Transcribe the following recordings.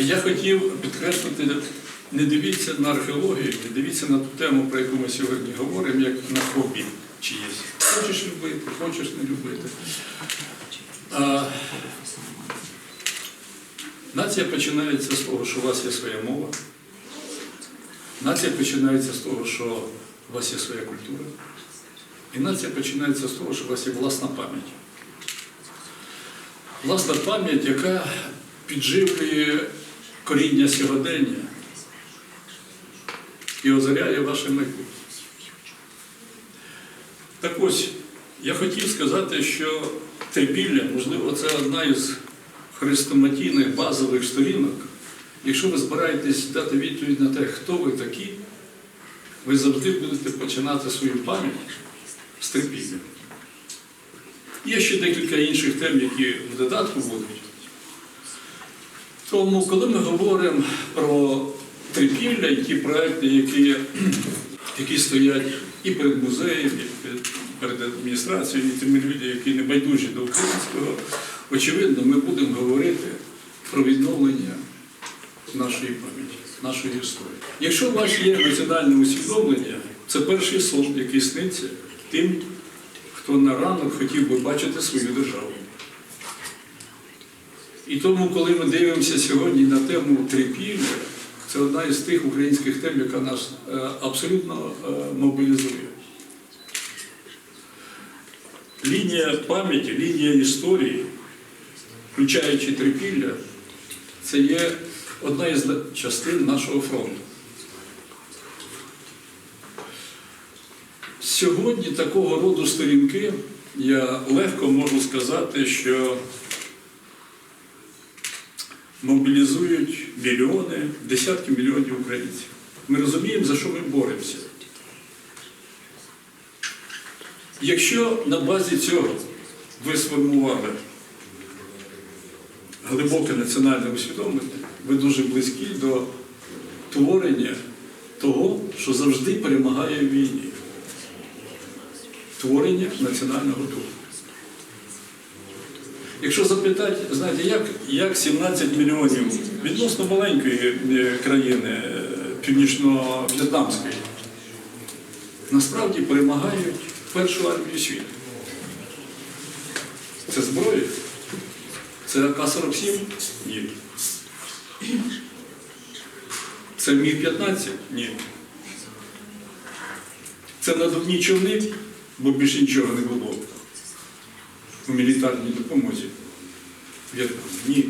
Я хотів підкреслити, не дивіться на археологію, не дивіться на ту тему, про яку ми сьогодні говоримо, як на хобі чиєсь. Хочеш любити, хочеш не любити. А, нація починається з того, що у вас є своя мова. Нація починається з того, що у вас є своя культура. І нація починається з того, що у вас є власна пам'ять. Власна пам'ять, яка підживлює коріння сьогодення і озаряє ваше майбутнє. Так ось, я хотів сказати, що трипілля, можливо, це одна із хрестоматійних базових сторінок. Якщо ви збираєтесь дати відповідь на те, хто ви такі, ви завжди будете починати свою пам'ять з трипілля. Є ще декілька інших тем, які в додатку будуть. Тому, коли ми говоримо про трипілля і ті проекти, які, які стоять і перед музеєм, і перед- адміністрацією, і тими людьми, які не байдужі до українського, очевидно, ми будемо говорити про відновлення нашої пам'яті, нашої історії. Якщо у вас є національне усвідомлення, це перший сон, який сниться тим, хто на ранок хотів би бачити свою державу. І тому, коли ми дивимося сьогодні на тему трипілля, це одна із тих українських тем, яка нас е, абсолютно е, мобілізує. Лінія пам'яті, лінія історії, включаючи трипілля, це є одна із частин нашого фронту. Сьогодні такого роду сторінки я легко можу сказати, що мобілізують мільйони, десятки мільйонів українців. Ми розуміємо, за що ми боремося. Якщо на базі цього ви сформували глибоке національне усвідомлення, ви дуже близькі до творення того, що завжди перемагає в війні. Творення національного духу. Якщо запитати, знаєте, як, як 17 мільйонів відносно маленької е, країни е, північно-в'єтнамської, насправді перемагають першу армію світу. Це зброя? Це АК-47? Ні. Це Міг-15? Ні. Це надувні човни, бо більше нічого не було у мілітарній допомозі. В'єтнаму? Ні.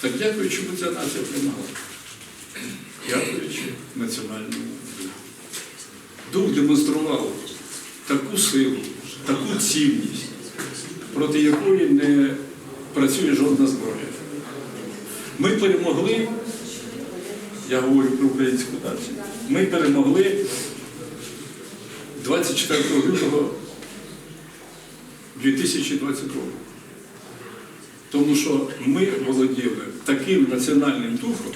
Так дякуючи, бо ця нація перемогла. Дякуючи національному духу. Дух демонстрував таку силу, таку цінність, проти якої не працює жодна зброя. Ми перемогли, я говорю про українську націю, ми перемогли 24 лютого 2022 Тому що ми володіли таким національним духом,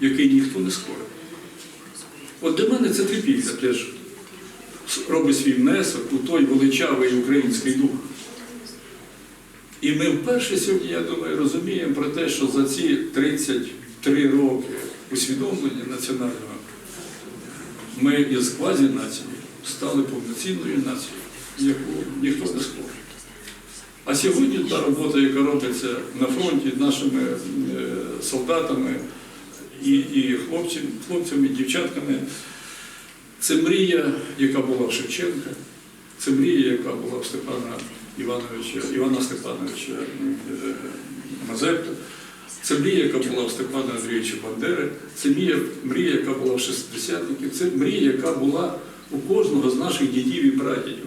який ніхто не скорив. От для мене це трипілля теж робить свій внесок у той величавий український дух. І ми вперше сьогодні, я думаю, розуміємо про те, що за ці 33 роки усвідомлення національного ми із квазі-нацією стали повноцінною нацією, яку ніхто не скорить. А сьогодні та робота, яка робиться на фронті нашими е, солдатами і, і хлопцям, хлопцями, і дівчатками, це мрія, яка була в Шевченка, це мрія, яка була в Степана Івановича, Івана Степановича е, Мазепи, це мрія, яка була в Степана Андрійовича Бандери, це мрія, мрія, яка була в шестидесятників, це мрія, яка була у кожного з наших дідів і прадідів.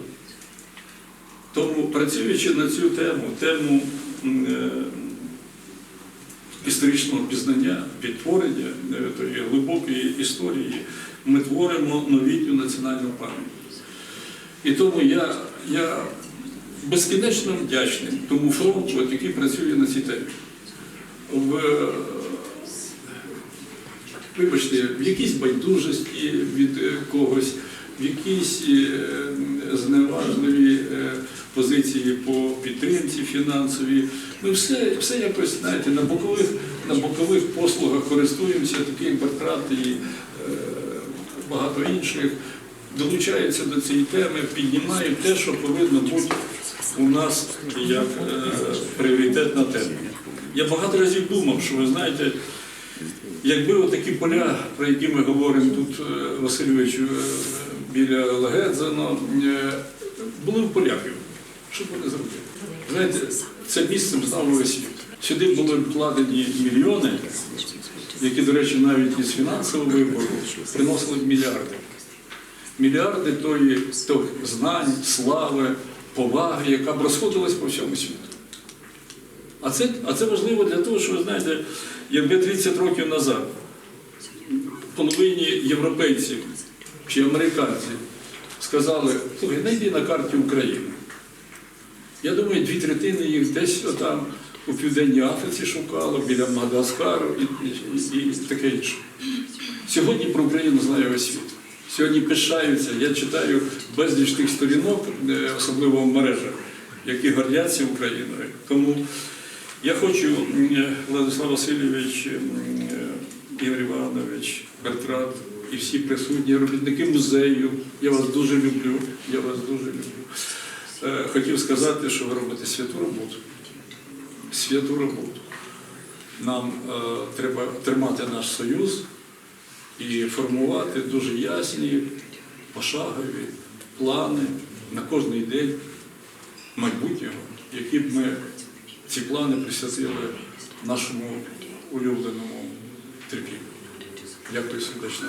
Тому працюючи на цю тему, тему е, історичного пізнання, відтворення е, глибокої історії, ми творимо новітню національну пам'ять. І тому я, я безкінечно вдячний тому фронту, який працює на цій темі. В, вибачте, в якійсь байдужості від когось, в якійсь е, зневажливій е, позиції по підтримці фінансовій. Ми все, все якось знаєте, на бокових, на бокових послугах користуємося, такі як і е, багато інших. Долучаються до цієї теми, піднімають те, що повинно бути у нас як е, пріоритетна тема. Я багато разів думав, що ви знаєте, якби отакі поля, про які ми говоримо тут, е, Васильовичу, е, біля Лагедзано, е, були в поляків, що вони зробили? Знаєте, це місцем знав весь світ. Сюди були вкладені мільйони, які, до речі, навіть із фінансового вибору приносили мільярди. Мільярди тої, тих знань, слави, поваги, яка б розходилась по всьому світу. А це, а це важливо для того, що ви знаєте, якби 30 років назад половині європейців чи американців сказали, слухай, знайди на карті України. Я думаю, дві третини їх десь там у Південній Африці шукало, біля Мадагаскару і, і, і таке інше. Сьогодні про Україну знає весь світ. Сьогодні пишаються. Я читаю безліч тих сторінок, е, особливо в мережах, які гордяться Україною. Тому я хочу, Владислав Васильович, е, Ігор Іванович, Бертрат і всі присутні робітники музею. Я вас дуже люблю. Я вас дуже люблю. Е, Хотів сказати, що ви робите святу роботу. Святу роботу. Нам е, треба тримати наш союз і формувати дуже ясні, пошагові плани на кожний день майбутнього, які б ми ці плани присвятили нашому улюбленому терпінню. Дякую сердечно.